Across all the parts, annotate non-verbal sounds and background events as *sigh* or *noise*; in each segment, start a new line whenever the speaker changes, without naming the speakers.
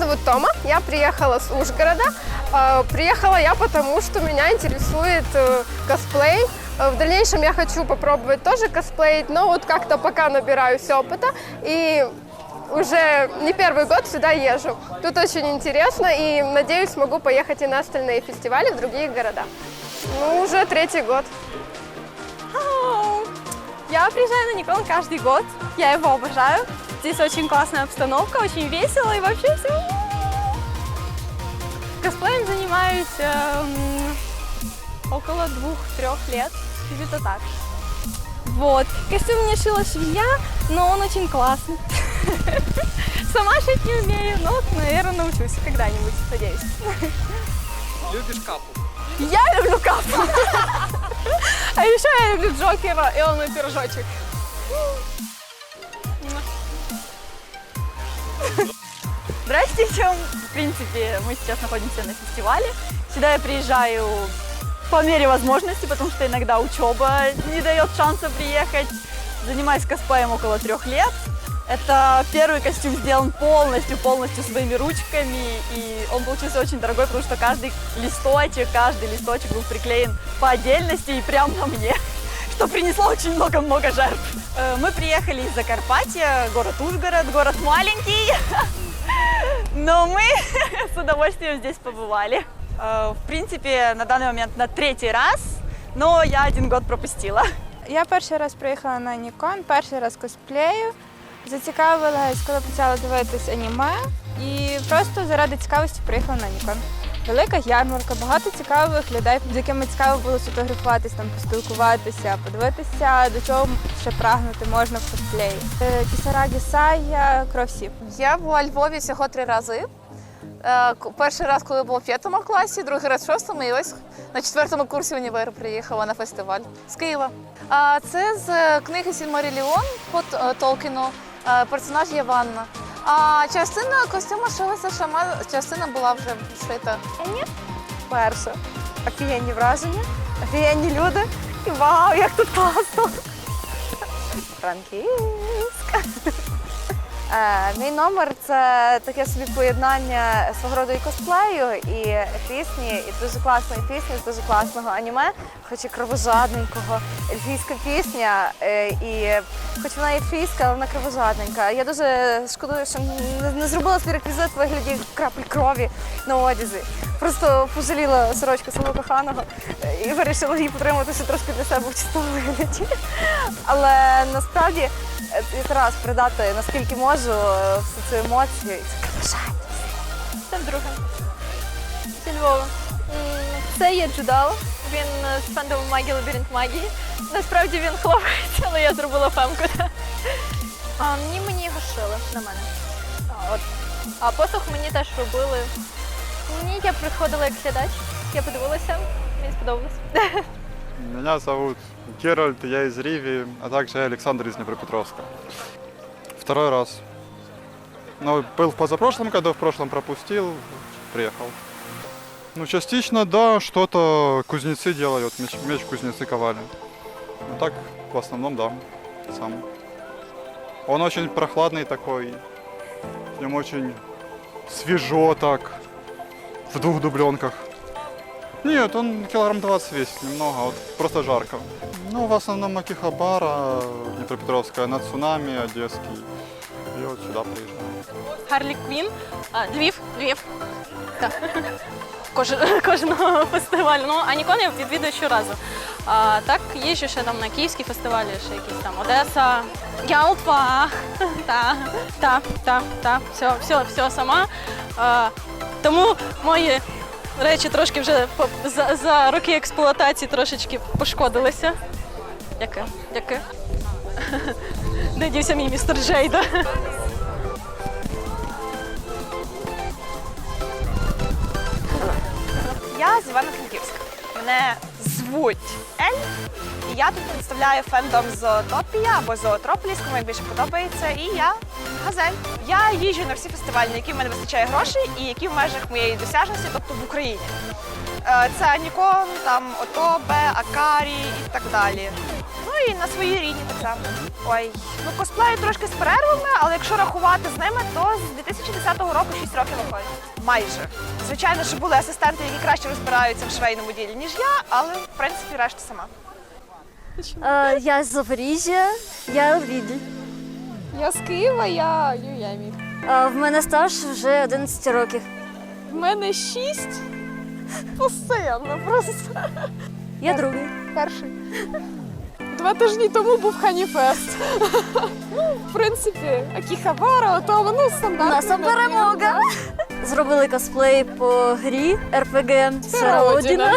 зовут Тома, я приехала с Ужгорода. Э, Приехала я потому, что меня интересует э, косплей. Э, В дальнейшем я хочу попробовать тоже косплеить, но вот как-то пока набираюсь опыта и уже не первый год сюда езжу. Тут очень интересно и надеюсь смогу поехать и на остальные фестивали в другие города. Ну, уже третий год.
Я приезжаю на Никон каждый год. Я его обожаю. Здесь очень классная обстановка, очень весело и вообще все. Косплеем занимаюсь эм, около двух-трех лет. Где-то так. Вот. Костюм мне шила швея, но он очень классный. *laughs* Сама шить не умею, но, наверное, научусь когда-нибудь, надеюсь.
Любишь капу?
Я люблю капу. *laughs* А еще я люблю Джокера, и он мой пирожочек. Здравствуйте. В принципе, мы сейчас находимся на фестивале. Сюда я приезжаю по мере возможности, потому что иногда учеба не дает шанса приехать. Занимаюсь косплеем около трех лет. Это первый костюм сделан полностью, полностью своими ручками, и он получился очень дорогой, потому что каждый листочек, каждый листочек был приклеен по отдельности и прямо на мне, *laughs* что принесло очень много-много жертв. Э, Мы приехали из Закарпатья, город Ужгород, город маленький, *laughs* но мы *laughs* с удовольствием здесь побывали. Э, В принципе, на данный момент на третий раз, но я один год пропустила.
Я перший раз приїхала на Нікон, перший раз косплею. Зацікавилась, коли почала дивитись аніме, і просто заради цікавості приїхала на Нікон. Велика ярмарка, багато цікавих людей, з якими цікаво було сфотографуватись, там поспілкуватися, подивитися, до чого ще прагнути можна в косплеї. Е, Кісарагі Сая, Кровсі.
Я була у Львові всього три рази. Е, Перший раз, коли була в п'ятому класі, другий раз в шостому, і ось на четвертому курсі універу приїхала на фестиваль з Києва. А це з е, книги Сільмаріліон по Толкіну, персонаж Єванна. А частина костюма шилася сама, частина була вже шита.
Перше. Офігенні враження, офігенні люди. І вау, як тут класно! Франківськ. Е, мій номер це таке собі поєднання свого роду косплею, і пісні, і дуже класної пісні, з дуже класного аніме, хоч і кровожадненького. Ельфійська пісня, е, і хоч вона ельфійська, але вона кровожадненька. Я дуже шкодую, що не зробила свій реквізит в вигляді крапель крові на одязі. Просто пожаліла сорочку свого коханого і вирішила її потримати ще трошки для себе в чистому вигляді. Але насправді е, якраз передати наскільки можу е, всю цю емоцію і це бажання. Це друге. Зі Львова. Це є Джудал. Він е, з фендому магії лабіринт магії. Насправді він хлопець, але я зробила фемку. А, ні, мені його шили на мене. А, от. а посох мені теж робили. Ні, я приходила як глядач. Я подивилася, мені сподобалось. *laughs*
Меня зовут Геральт, я из Риви, а также Александр из Днепропетровска. Второй раз. Ну, был в позапрошлом году, в прошлом пропустил, приехал. Ну, частично, да, что-то кузнецы делают, меч, меч кузнецы ковали. Ну, так, в основном, да, сам. Он очень прохладный такой, в нем очень свежо так, в двух дубленках. Нет, он килограмм 20 весит, немного, вот просто жарко. Ну, в основном Акихабара, Днепропетровская, на цунами, Одесский. И вот сюда приезжаю.
Харли Квин, А, Львів, Львів. Так. Кож, *laughs* кожного фестивалю. Ну, Анікон я відвідую щоразу. А, так, їжджу ще там на київські фестивалі, ще якісь там Одеса, Ялта. *laughs* Та, та, та, та, все, все, все сама. А, тому мої речі трошки вже за, за роки експлуатації трошечки пошкодилися. Дякую, дякую. Де *laughs* дівся мій містер Джейда?
Я з Івано-Франківська. Мене звуть Ель. І я тут представляю фендом Зоотопія або Зоотрополіс, кому як більше подобається. І я газель. Я їжджу на всі фестивалі, на які в мене вистачає грошей і які в межах моєї досяжності, тобто в Україні. Е, Це Нікон, там Отобе, Акарі і так далі. І на своїй рідні так само. Ой, ну косплею трошки з перервами, але якщо рахувати з ними, то з 2010 року 6 років виходить. Майже. Звичайно, що були асистенти, які краще розбираються в швейному ділі, ніж я, але в принципі решта сама.
Е, я з Запоріжжя, я Відль.
Я з Києва, я Юлія Міг.
Е, в мене стаж вже 11 років.
В мене шість. Постоянно просто.
Я другий.
Перший. Два тижні тому був Ханіфест. Ну, в принципі, Акіхабара, то ну стандартно.
Наша перемога. Зробили косплей по грі РПГ Сфера
Одіна.
Одіна.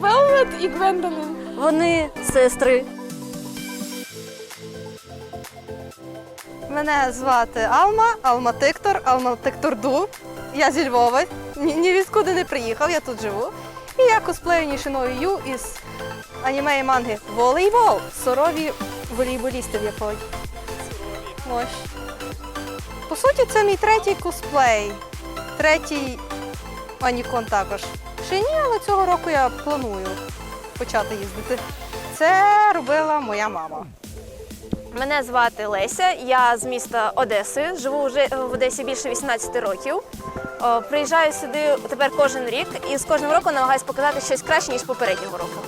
Велвет і Гвендолін.
Вони сестри.
Мене звати Алма, Алма Тиктор, Алма Тикторду. Я зі Львова, ні, ні відкуди не приїхав, я тут живу. Я косплею Нішиною Ю із аніме і манги Волейбол. Сурові волейболісти в Японії. По суті, це мій третій косплей. Третій Анікон також. Ще ні, але цього року я планую почати їздити. Це робила моя мама.
Мене звати Леся, я з міста Одеси. Живу вже в Одесі більше 18 років. О, Приїжджаю сюди тепер кожен рік і з кожним роком намагаюся показати щось краще, ніж попереднього року.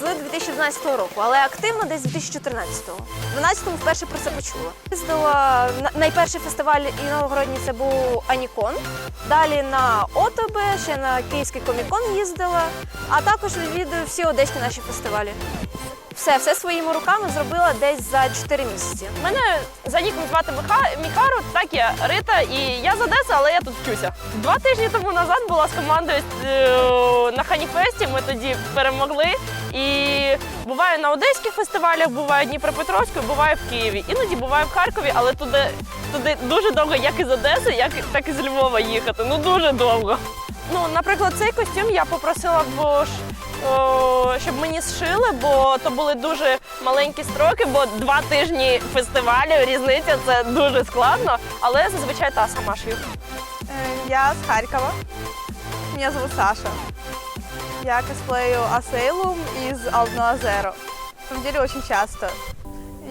З 2012 року, але активно десь з 2014-го. В 12-му вперше про це почула. Їздила на найперший фестиваль іногородній це був Анікон. Далі на ОТБ, ще на Київський комікон їздила, а також відвідую всі одеські наші фестивалі. Все, все своїми руками зробила десь за 4 місяці.
Мене за ніком звати. Міхару, так я Рита, і я з Одеси, але я тут вчуся. Два тижні тому назад була з командою е, на Ханіфесті. Ми тоді перемогли. І буваю на одеських фестивалях, буваю в Дніпропетровську, буваю в Києві. Іноді буваю в Харкові, але туди, туди дуже довго, як із Одеси, як так і з Львова їхати. Ну дуже довго. Ну, наприклад, цей костюм я попросила о, щоб мені зшили, бо то були дуже маленькі строки, бо два тижні фестивалю, різниця це дуже складно, але зазвичай та сама шью.
Я с Харькова. Меня зовут Саша. Я косплею Асейлум из Алтного Зеро. На самом часто.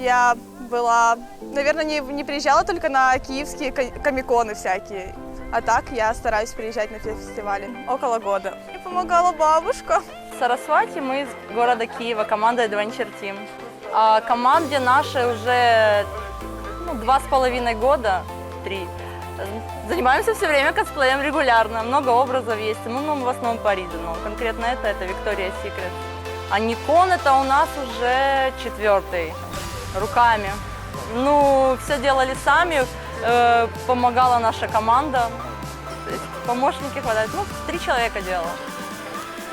Я была, наверное, не, не приезжала только на киевские ко- комиконы всякие. А так я стараюсь приезжать на все фестивали около года. Мне помогала бабушка.
Сарасвати, мы из города Киева, команда Adventure Team. А команде нашей уже ну, два с половиной года, три. Занимаемся все время косплеем регулярно, много образов есть. Ну, ну, в основном по но конкретно это, это Victoria's Secret. А Никон это у нас уже четвертый, руками. Ну, все делали сами, э, помогала наша команда. Помощники хватает. Ну, три человека делала.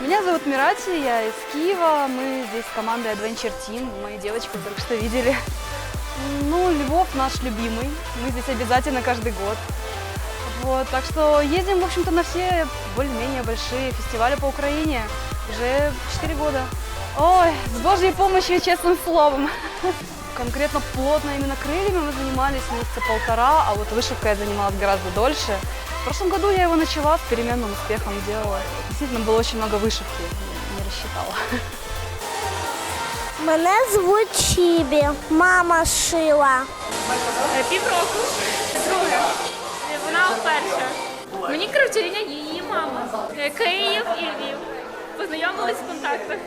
Меня зовут Мирати, я из Киева. Мы здесь с командой Adventure Team. Мои девочки вы только что видели. Ну, Львов наш любимый. Мы здесь обязательно каждый год. Вот, так что ездим, в общем-то, на все более-менее большие фестивали по Украине. Уже 4 года. Ой, с Божьей помощью и честным словом. Конкретно плотно именно крыльями мы занимались месяца полтора, а вот вышивкой я занималась гораздо дольше. В прошлом году я его начала, с переменным успехом делала. Действительно, было очень много вышивки, не рассчитала.
Мене звуть Чібі. Мама шила.
Півроку. Друге. Вона перша. Мені кравчиня її мама. Київ і Львів.
познайомились в контактах.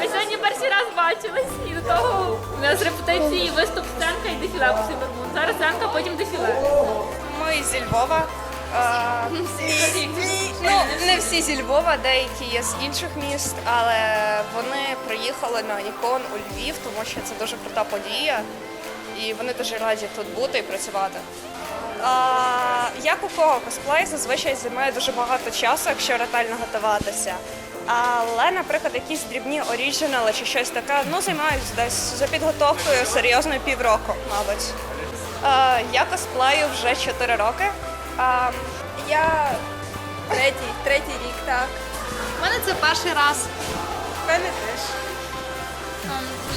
Ми сьогодні перший раз бачились, і до того у нас репетиції, виступ сценка і дефіле по Сибирмун. Зараз сценка, потім дефіле.
Ми зі Львова. Е, Ну, не всі зі Львова, деякі є з інших міст, але вони приїхали на Нікон у Львів, тому що це дуже крута подія, і вони дуже раді тут бути і працювати. А, як у кого косплей зазвичай займає дуже багато часу, якщо ретельно готуватися. Але, наприклад, якісь дрібні оріджинали чи щось таке, ну займаюся десь за підготовкою серйозною півроку, мабуть. А, я косплею вже 4 роки. Я третій, третій рік, так.
У мене це перший раз.
В мене теж.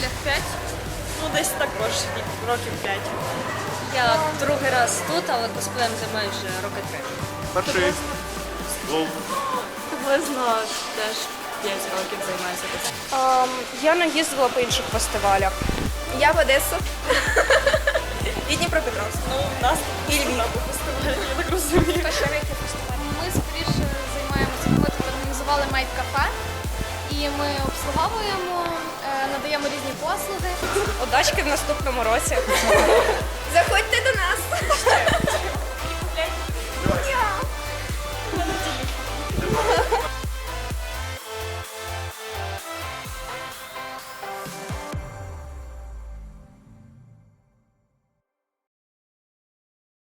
Лях 5.
Ну, десь також років 5.
Я другий раз тут, але косплеєм займаюся вже роки три.
Перший.
Приблизно теж 5 років займаюся косплеєм.
Ем, я не їздила по інших фестивалях. Я в Одесу. І Дніпропетровськ.
Ну, у нас
І Львів.
фестиваль, я так розумію.
Ми скоріше займаємося. Ми тут організували майт-кафе, і ми обслуговуємо, е, надаємо різні послуги.
Удачки в наступному році. Заходьте до нас.